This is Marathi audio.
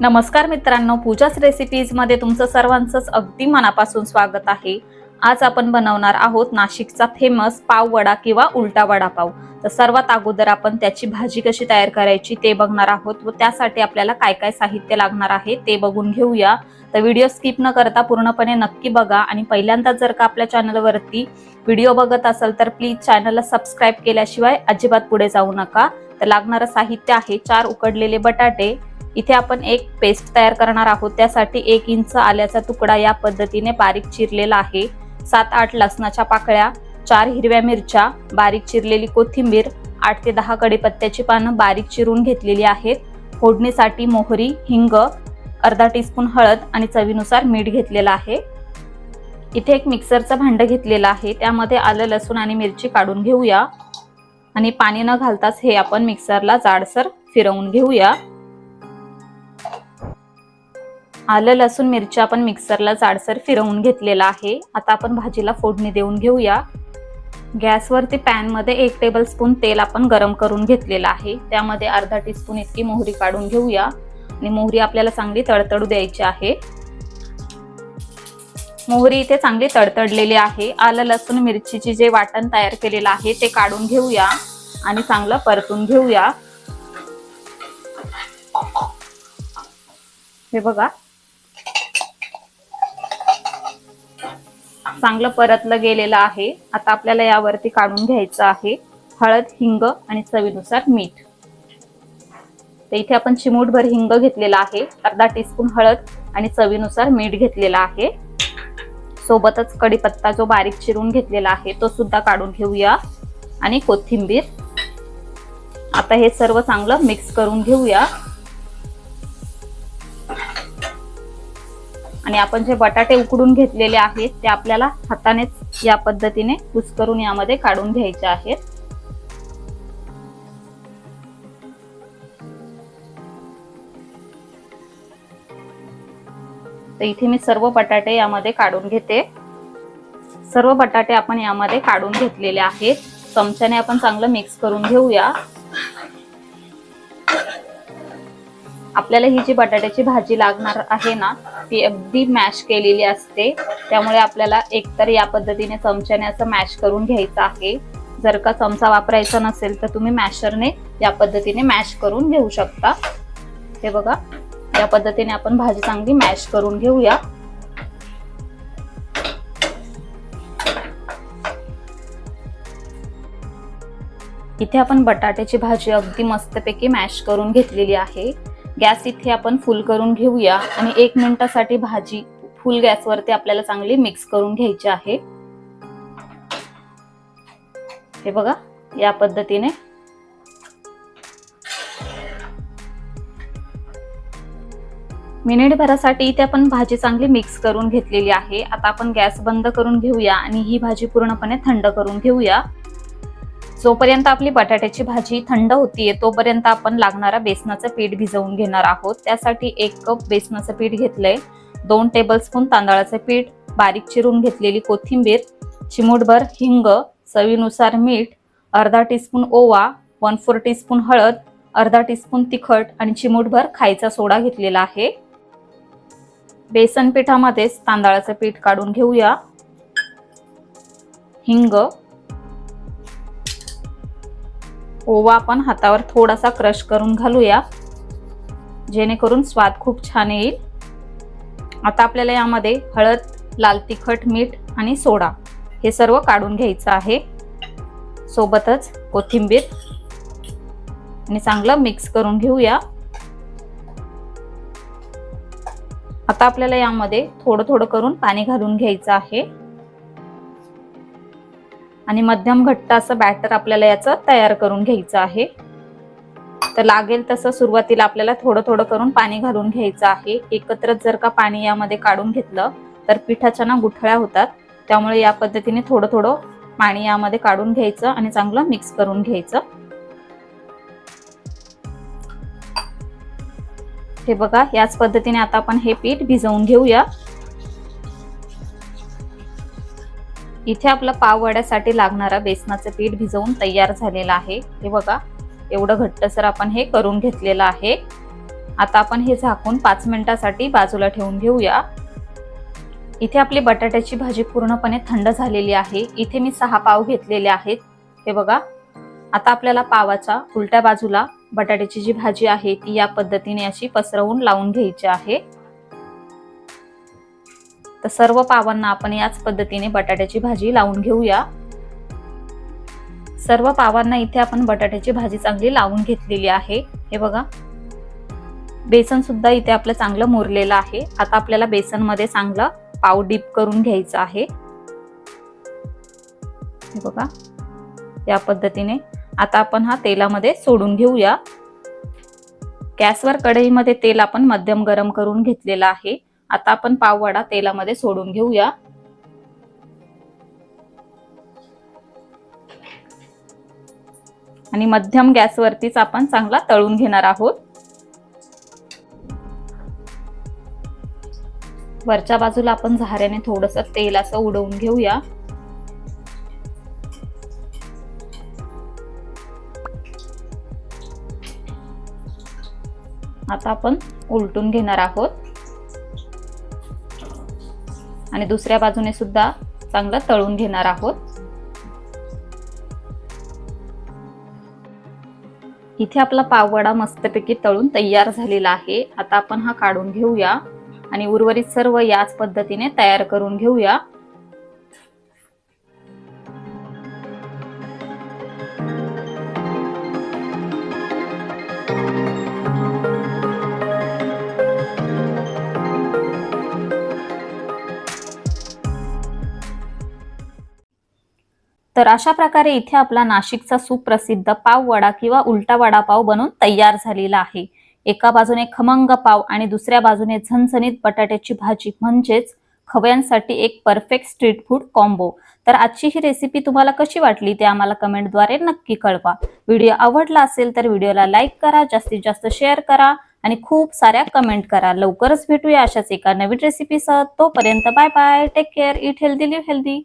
नमस्कार मित्रांनो पूजाच रेसिपीजमध्ये तुमचं सर्वांचंच अगदी मनापासून स्वागत आहे. आज आपण बनवणार आहोत नाशिकचा फेमस पाव वडा किंवा उलटा वडापाव. तर सर्वात अगोदर आपण त्याची भाजी कशी तयार करायची ते बघणार आहोत व त्यासाठी आपल्याला काय काय साहित्य लागणार आहे ते बघून घेऊया. तर व्हिडिओ स्किप न करता पूर्णपणे नक्की बघा आणि पहिल्यांदा जर का आपल्या चॅनलवरती व्हिडिओ बघत असाल तर प्लीज चॅनलला सबस्क्राईब केल्याशिवाय अजिबात पुढे जाऊ नका. तर लागणारं साहित्य आहे चार उकडलेले बटाटे इथे आपण एक पेस्ट तयार करणार आहोत. त्यासाठी एक इंच आल्याचा तुकडा या पद्धतीने बारीक चिरलेला आहे. सात आठ लसणाच्या पाकळ्या चार हिरव्या मिरच्या बारीक चिरलेली कोथिंबीर आठ ते दहा कडीपत्त्याची पानं बारीक चिरून घेतलेली आहेत. फोडणीसाठी मोहरी हिंग अर्धा टीस्पून हळद आणि चवीनुसार मीठ घेतलेलं आहे. इथे एक मिक्सरचं भांडं घेतलेलं आहे. त्यामध्ये आलं लसूण आणि मिरची काढून घेऊया. आणि पाणी न घालताच हे आपण मिक्सरला जाडसर फिरवून घेऊया. आलं लसूण मिरची आपण मिक्सरला जाडसर फिरवून घेतलेला आहे. आता आपण भाजीला फोडणी देऊन घेऊया. गॅसवरती पॅनमध्ये एक टेबल स्पून तेल आपण गरम करून घेतलेलं आहे. त्यामध्ये अर्धा टीस्पून इतकी मोहरी काढून घेऊया. आणि मोहरी आपल्याला चांगली तडतडू द्यायची आहे. मोहरी इथे चांगली तडतडलेली आहे. आलं लसूण मिरचीची जे वाटण तयार केलेलं आहे ते काढून घेऊया आणि चांगलं परतून घेऊया. हे बघा. चांगलं परतलं गेलेलं आहे. आता आपल्याला यावरती काढून घ्यायचं आहे. हळद हिंग आणि चवीनुसार मीठ. तर इथे आपण चिमूटभर हिंग घेतलेला आहे. अर्धा टीस्पून हळद आणि चवीनुसार मीठ घेतलेला आहे. सोबतच कढीपत्ता जो बारीक चिरून घेतलेला आहे तो सुद्धा काढून घेऊया. आणि कोथिंबीर. आता हे सर्व चांगलं मिक्स करून घेऊया. आणि आपण जे बटाटे उकडून घेतलेले आहेत ते आपल्याला हातानेच या पद्धतीने कुस्करून यामध्ये काढून घ्यायचे आहेत. तर इथे मी सर्व बटाटे यामध्ये काढून घेते. सर्व बटाटे आपण यामध्ये काढून घेतलेले आहेत. चमच्याने आपण चांगलं मिक्स करून घेऊया. आपल्याला ही जी बटाट्याची भाजी लागणार आहे ना ती अगदी मॅश केलेली असते. त्यामुळे आपल्याला एकतर या पद्धतीने चमच्याने असं मॅश करून घ्यायचं आहे. जर का चमचा वापरायचा नसेल तर तुम्ही मॅशरने या पद्धतीने मॅश करून घेऊ शकता. हे बघा या पद्धतीने आपण भाजी चांगली मॅश करून घेऊया. इथे आपण बटाट्याची भाजी अगदी मस्तपैकी मॅश करून घेतलेली आहे. गॅस इथे आपण फुल करून घेऊया आणि एक मिनिटासाठी भाजी फुल गॅसवरती आपल्याला चांगली मिक्स करून घ्यायची आहे. हे बघा या पद्धतीने. मिनिटभरासाठी इथे आपण भाजी चांगली मिक्स करून घेतलेली आहे. आता आपण गॅस बंद करून घेऊया आणि ही भाजी पूर्णपणे थंड करून घेऊया. जोपर्यंत आपली बटाट्याची भाजी थंड होतीये तोपर्यंत आपण लागणारा बेसनाचं पीठ भिजवून घेणार आहोत. त्यासाठी एक कप बेसनाचं पीठ घेतलंय. दोन टेबलस्पून तांदळाचं पीठ बारीक चिरून घेतलेली कोथिंबीर चिमूटभर हिंग चवीनुसार मीठ अर्धा टीस्पून ओवा वन फोर टीस्पून हळद अर्धा टीस्पून तिखट आणि चिमूटभर खायचा सोडा घेतलेला आहे. बेसन पिठामध्येच तांदळाचं पीठ काढून घेऊया. हिंग ओवा आपण हातावर थोडासा क्रश करून घालूया. जेणेकरून स्वाद खूप छान येईल. आता आपल्याला यामध्ये हळद लाल तिखट मीठ आणि सोडा हे सर्व काढून घ्यायचं आहे. सोबतच कोथिंबीर आणि चांगलं मिक्स करून घेऊया. आता आपल्याला यामध्ये थोडं थोडं करून पाणी घालून घ्यायचं आहे. आणि मध्यम घट्ट असं बॅटर आपल्याला याचं तयार करून घ्यायचं आहे. तर लागेल तसं सुरुवातीला आपल्याला थोडं थोडं करून पाणी घालून घ्यायचं आहे. एकत्रच जर का पाणी यामध्ये काढून घेतलं तर पिठाच्या ना गुठळ्या होतात. त्यामुळे या पद्धतीने थोडं थोडं पाणी यामध्ये काढून घ्यायचं आणि चांगलं मिक्स करून घ्यायचं. हे बघा याच पद्धतीने आता आपण हे पीठ भिजवून घेऊया. इथे आपलं पाव वड्यासाठी लागणारा बेसनाचं पीठ भिजवून तयार झालेलं आहे. हे बघा एवढं घट्टसर आपण हे करून घेतलेलं आहे. आता आपण हे झाकून पाच मिनिटासाठी बाजूला ठेवून घेऊया. इथे आपली बटाट्याची भाजी पूर्णपणे थंड झालेली आहे. इथे मी सहा पाव घेतलेले आहेत. हे बघा आता आपल्याला पावाच्या उलट्या बाजूला बटाट्याची जी भाजी आहे ती या पद्धतीने अशी पसरवून लावून घ्यायची आहे. तर सर्व पावांना आपण याच पद्धतीने बटाट्याची भाजी लावून घेऊया. सर्व पावांना इथे आपण बटाट्याची भाजी चांगली लावून घेतलेली आहे. हे बघा. बेसन सुद्धा इथे आपलं चांगलं मुरलेलं आहे. आता आपल्याला बेसनमध्ये चांगलं पाव डीप करून घ्यायचं आहे. हे बघा. या पद्धतीने आता आपण हा तेलामध्ये सोडून घेऊया. गॅसवर कढईमध्ये तेल आपण मध्यम गरम करून घेतलेलं आहे. आता आपण पाव वडा तेलामध्ये सोडून घेऊया. आणि मध्यम गॅसवरतीच आपण चांगला तळून घेणार आहोत. वरच्या बाजूला आपण झाऱ्याने थोडस तेल असं उडवून घेऊया. आता आपण उलटून घेणार आहोत. आणि दुसऱ्या बाजूने सुद्धा चांगलं तळून घेणार आहोत. इथे आपला पाववडा मस्तपैकी तळून तयार झालेला आहे. आता आपण हा काढून घेऊया आणि उर्वरित सर्व याच पद्धतीने तयार करून घेऊया. तर अशा प्रकारे इथे आपला नाशिकचा सुप्रसिद्ध पाव वडा किंवा उलटा वडापाव बनून तयार झालेला आहे. एका बाजूने खमंग पाव आणि दुसऱ्या बाजूने झणझणीत बटाट्याची भाजी म्हणजेच खव्यांसाठी एक परफेक्ट स्ट्रीट फूड कॉम्बो तर आजची ही रेसिपी तुम्हाला कशी वाटली ते आम्हाला कमेंटद्वारे नक्की कळवा. व्हिडिओ आवडला असेल तर व्हिडिओला लाईक करा जास्तीत जास्त शेअर करा आणि खूप साऱ्या कमेंट करा. लवकरच भेटूया अशाच एका नवीन रेसिपीसह तोपर्यंत bye bye take care eat healthy live healthy